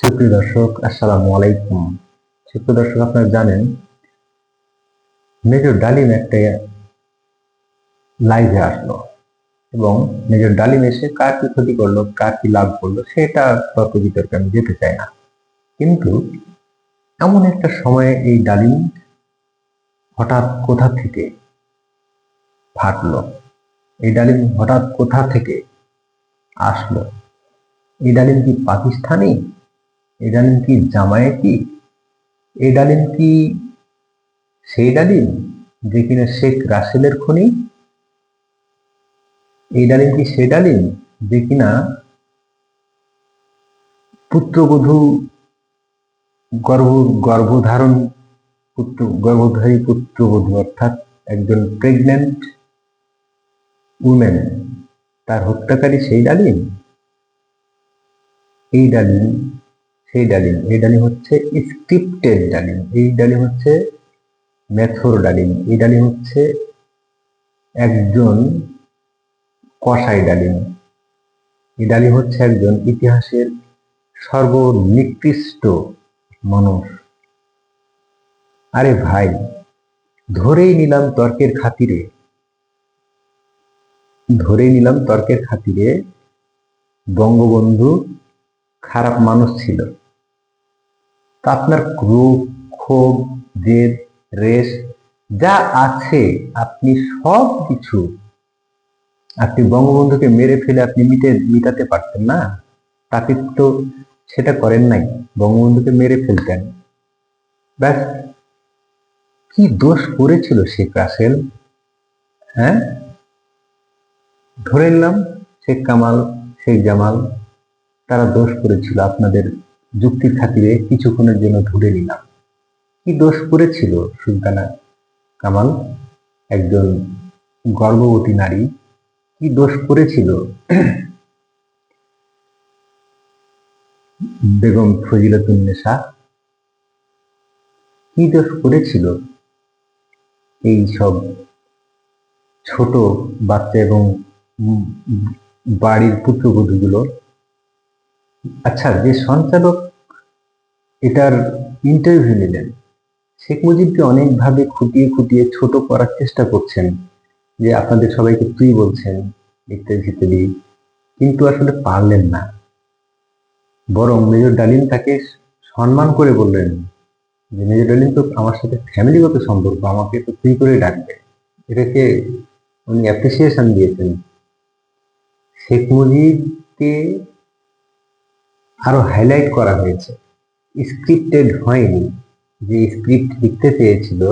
সুপ্রিয় দর্শক, আসসালামু আলাইকুম। সুপ্রিয় দর্শক, আপনারা জানেন, মেজর ডালিম একটা লাইভে আসলো এবং মেজর ডালিম এসে কার কি ক্ষতি করল, কার কি লাভ করল, সেটা তর্ক বিতর্কে আমি যেতে চাই না। কিন্তু এমন একটা সময়ে এই ডালিম হঠাৎ কোথা থেকে ফাটলো? এই ডালিম হঠাৎ কোথা থেকে আসলো? এই ডালিম কি পাকিস্তানি? এই ডালিম কি জামায়াতি এই ডালিম কি সেই ডালিম যে কিনা শেখ রাসেলের খনি? এই ডালিম কি সেই ডালিম যে কিনা পুত্রবধূ গর্ভ, গর্ভধারণ পুত্র, গর্ভধারী পুত্রবধূ অর্থাৎ একজন প্রেগনেন্ট উমেন তার হত্যাকারী সেই ডালিম? এই ডালিম সেই ডালিম, এই ডালিম হচ্ছে স্ক্রিপ্টেড ডালিম, এই ডালিম হচ্ছে মেথর ডালিম, এই ডালিম হচ্ছে একজন কসাই ডালিম, এই ডালিম হচ্ছে একজন ইতিহাসের সর্বনিকৃষ্ট মানুষ। আরে ভাই, ধরেই নিলাম তর্কের খাতিরে, ধরেই নিলাম তর্কের খাতিরে বঙ্গবন্ধু খারাপ মানুষ ছিল। তা আপনার ক্রোধ ক্ষোভ, জেদ, রেশ, যা আছে, আপনি সব কিছু আপনি বঙ্গবন্ধুকে মেরে ফেলে আপনি মিটে, মিটাতে পারতেন না। তাকে তো সেটা করেন নাই, বঙ্গবন্ধুকে মেরে ফেলতেন। ব্যাস, কি দোষ করেছিল শেখ রাসেল হ্যাঁ? ধরে নিলাম শেখ কামাল শেখ জামাল, তারা দোষ করেছিল আপনাদের যুক্তির খাতিরে কিছুক্ষণের জন্য ধরে নিলাম। কি দোষ করেছিল সুলতানা? কামাল, একজন গর্ভবতী নারী, কি দোষ করেছিল বেগম ফজিলতুন্নেসা কি দোষ করেছিল এই সব ছোট বাচ্চা এবং বাড়ির পুত্রবধূগুলো আচ্ছা যে সঞ্চালক এটার ইন্টারভিউ নিলেন, শেখ মুজিবকে অনেকভাবে খুঁটিয়ে খুঁটিয়ে ছোট করার চেষ্টা করছেন, যে আপনাদের সবাইকে তুই বলছেন, ইত্যাদি ইত্যাদি, কিন্তু আসলে পারলেন না। বরং মেজর ডালিম তাকে সম্মান করে বললেন যে, মেজর ডালিম তো আমার সাথে ফ্যামিলিগত সম্পর্ক, আমাকে তো তুই করে ডাকবে। এটাকে উনি অ্যাপ্রিসিয়েশন দিয়েছেন। শেখ মুজিবকে আরও হাইলাইট করা হয়েছে। স্ক্রিপ্টেড হয়নি। যে স্ক্রিপ্ট লিখতে চেয়েছিল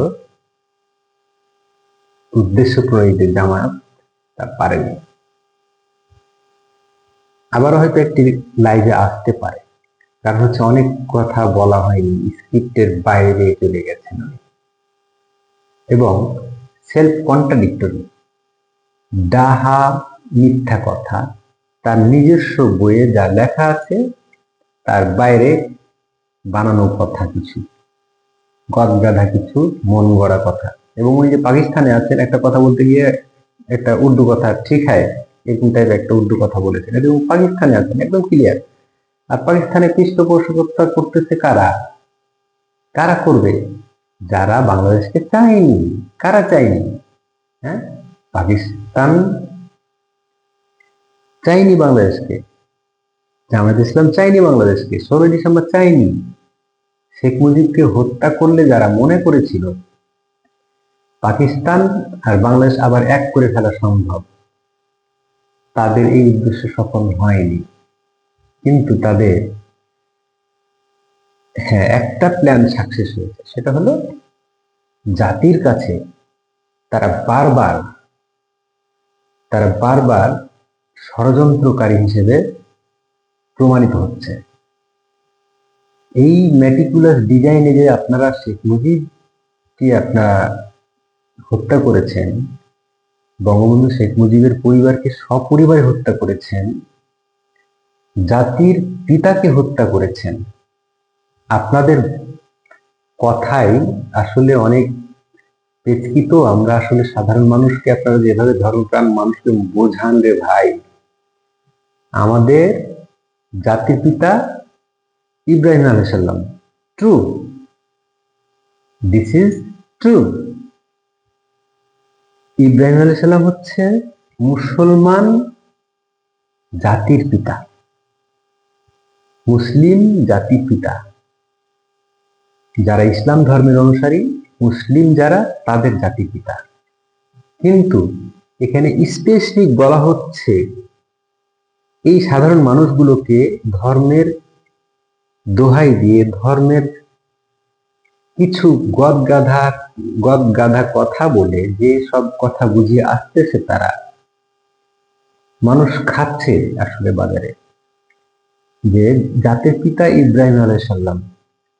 উদ্দেশ্য প্রণীত জামায়াত তা পারেনি। আবারও হয়তো একটি লাইভে আসতে পারে। কারণ হচ্ছে অনেক কথা বলা হয়নি স্ক্রিপ্টের বাইরে চলে গেছেন এবং সেলফ কন্ট্রাডিক্টরি ডাহা মিথ্যা কথা, তার নিজস্ব বইয়ে যা লেখা আছে তার বাইরে বানানো কথা কিছু। গদগাধা কিছু, মন গড়া কথা। এবং ওই যে পাকিস্তানে আছেন, একটা কথা বলতে গিয়ে একটা উর্দু কথা ঠিক হয়, এরকম টাইপের একটা উর্দু কথা বলেছেন। এবং পাকিস্তানে আছেন, একদম ক্লিয়ার আর পাকিস্তানে পৃষ্ঠপোষকতা করতেছে কারা? কারা করবে? যারা বাংলাদেশকে চায়নি। কারা চায়নি? হ্যাঁ? পাকিস্তান চাইনি বাংলাদেশকে। জামায়াত ইসলাম চাইনি বাংলাদেশকে। ষোলোই ডিসেম্বর চাইনি শেখ মুজিবকে হত্যা করলে যারা মনে করেছিল, পাকিস্তান আর বাংলাদেশ আবার এক করে ফেলা সম্ভব, তাদের এই উদ্দেশ্য সফল হয়নি। কিন্তু তাদের হ্যাঁ একটা প্ল্যান সাকসেস হয়েছে। সেটা হলো, জাতির কাছে তারা বারবার তারা বারবার ষড়যন্ত্রকারী হিসেবে প্রমাণিত হচ্ছে। এই ম্যাটিকুলাস ডিজাইনে যে আপনারা শেখ মুজিবকে আপনারা হত্যা করেছেন, বঙ্গবন্ধু শেখ মুজিবের পরিবারকে সপরিবারে হত্যা করেছেন, জাতির পিতাকে হত্যা করেছেন, আপনাদের কথাই আসলে অনেক পেচকিত। আমরা আসলে সাধারণ মানুষকে আপনারা যেভাবে ধর্মপ্রাণ মানুষকে বোঝান রে ভাই, আমাদের জাতির পিতা ইব্রাহিম আলাইসাল্লাম true this is true Ibrahim আলাইসাল্লাম হচ্ছে মুসলমান জাতির পিতা। মুসলিম জাতির পিতা। যারা ইসলাম ধর্মের অনুসারী, মুসলিম যারা তাদের জাতির পিতা। কিন্তু এখানে স্পেসিফিক বলা হচ্ছে এই সাধারণ মানুষগুলোকে ধর্মের দোহাই দিয়ে, ধর্মের কিছু গদ গাধা গদ গাধা কথা বলে যে সব কথা বুঝিয়ে আসতেছে তারা, মানুষ খাচ্ছে আসলে বাজারে। যে জাতির পিতা ইব্রাহিম আলাইসাল্লাম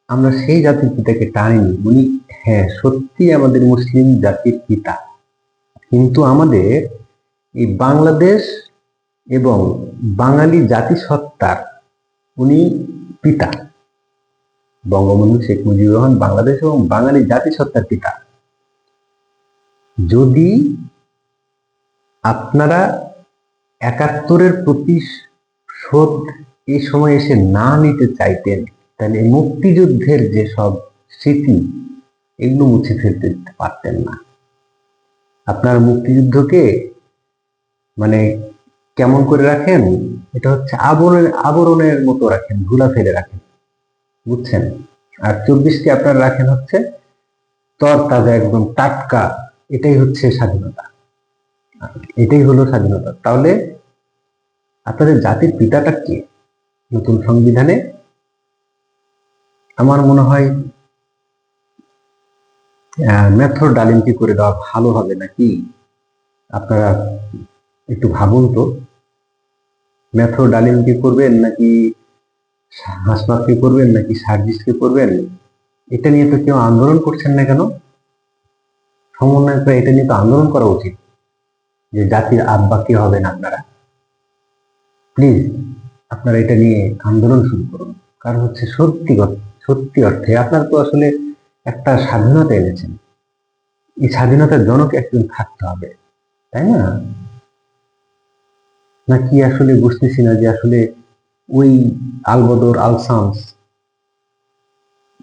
আমরা সেই জাতির পিতাকে টানিনি। উনি হ্যাঁ সত্যি আমাদের মুসলিম জাতির পিতা। কিন্তু আমাদের এই বাংলাদেশ এবং বাঙালি জাতিসত্তার উনি পিতা। বঙ্গবন্ধু শেখ মুজিবুর রহমান বাংলাদেশ এবং বাঙালি জাতিসত্তার পিতা। যদি আপনারা একাত্তরের প্রতি শোধ এই সময় এসে না নিতে চাইতেন, তাহলে মুক্তিযুদ্ধের যে সব স্মৃতি, এগুলো মুছে ফেলতে পারতেন না। আপনার মুক্তিযুদ্ধকে মানে কেমন করে রাখেন? এটা হচ্ছে আবরণের আবরণের মতো রাখেন, ধুলা ফেলে রাখেন। বুঝছেন? আর চব্বিশকে আপনার রাখেন হচ্ছে তর তাজা একদম টাটকা। এটাই হচ্ছে স্বাধীনতা। এটাই হলো স্বাধীনতা। তাহলে আপনাদের জাতির পিতাটা কে? নতুন সংবিধানে? আমার মনে হয় মেথর ডালিমটি করে দেওয়া ভালো হবে নাকি? আপনারা একটু ভাবুন তো। মেথর ডালিমটি করবেন নাকি হাসপাতকে করবেন নাকি সার্জিসকে করবেন? এটা নিয়ে তো কেউ আন্দোলন করছেন না কেন? সমন্বয় এটা নিয়ে তো আন্দোলন করা উচিত যে জাতির আব্বা কে হবেন আপনারা। প্লিজ আপনারা এটা নিয়ে আন্দোলন শুরু করুন। কারণ হচ্ছে সত্যি সত্যি অর্থে আপনার তো আসলে একটা স্বাধীনতা এনেছেন। এই স্বাধীনতার জনক একজন থাকতে হবে, তাই না? নাকি আসলে বুঝতেছি না যে আসলে ওই আলবদর আলসামস,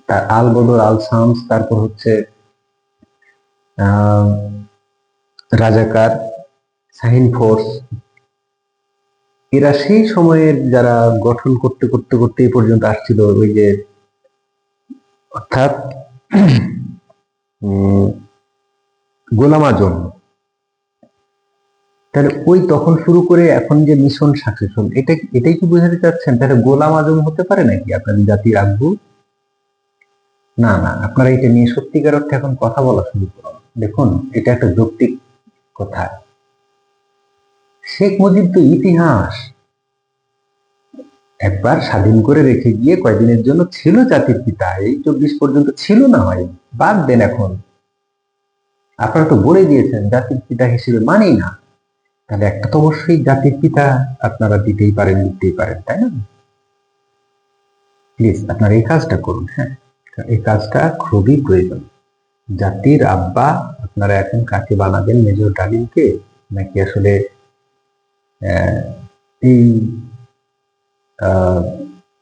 তার আলবদর আলসামস, তারপর হচ্ছে রাজাকার, সাহিন ফোর্স, এরা সেই সময়ের যারা গঠন করতে করতে করতে এই পর্যন্ত আসছিল, ওই যে, অর্থাৎ গোলাম আজম। তাহলে ওই তখন শুরু করে এখন যে মিশন সাকসেসফুল এটা এটাই কি বোঝাতে চাচ্ছেন? তাহলে গোলাম আজম হতে পারে নাকি আপনাদের জাতির আগ্রহ না না, আপনারা এটা নিয়ে সত্যিকার অর্থে এখন কথা বলা শুরু করুন। দেখুন, এটা একটা যৌক্তিক কথা। শেখ মুজিব তো ইতিহাস একবার স্বাধীন করে রেখে গিয়ে কয়েকদিনের জন্য ছিল জাতির পিতা। এই চব্বিশ পর্যন্ত ছিল না হয়, বাদ দেন এখন। আপনারা তো বলে দিয়েছেন, জাতির পিতা হিসেবে মানেই না। তাহলে একটা তো অবশ্যই জাতির পিতা আপনারা দিতেই পারেন দিতেই পারেন, তাই না? প্লিজ আপনারা এই কাজটা করুন হ্যাঁ? এই কাজটা খুবই প্রয়োজন। জাতির আব্বা আপনারা এখন কাকে বানাবেন, মেজর ডালিমকে? নাকি আসলে এই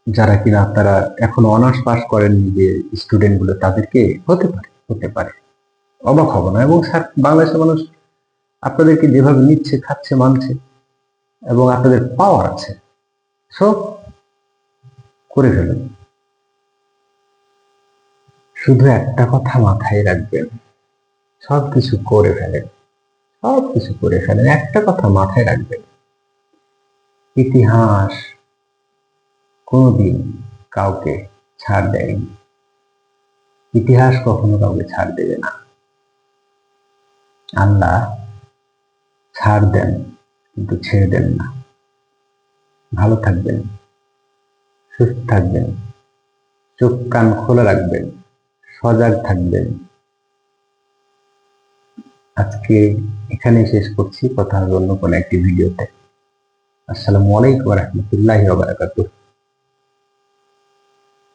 যারা কিনা আপনারা এখন অনার্স পাস করেন, যে স্টুডেন্টগুলো তাদেরকে হতে পারে হতে পারে। অবাক হব না। এবং বাংলাদেশের মানুষ আপনাদেরকে যেভাবে নিচ্ছে, খাচ্ছে, মানছে এবং আপনাদের পাওয়ার আছে, সব করে ফেলেন। শুধু একটা কথা মাথায় রাখবেন, সব কিছু করে ফেলেন, সব কিছু করে ফেলেন, একটা কথা মাথায় রাখবেন। ইতিহাস কোনোদিন কাউকে ছাড় দেয়নি। ইতিহাস কখনো কাউকে ছাড় দেবে না। আল্লাহ ছাড় দেন, কিন্তু ছেড়ে দেন না। ভালো থাকবেন, সুস্থ থাকবেন, চোখ কান খোলা রাখবেন, সজাগ থাকবেন। আজকে এখানে শেষ করছি, কথা হবে অন্য কোনো একটি ভিডিওতে। আসসালামু আলাইকুম রহমতুল্লাহ বারাকাতুহ।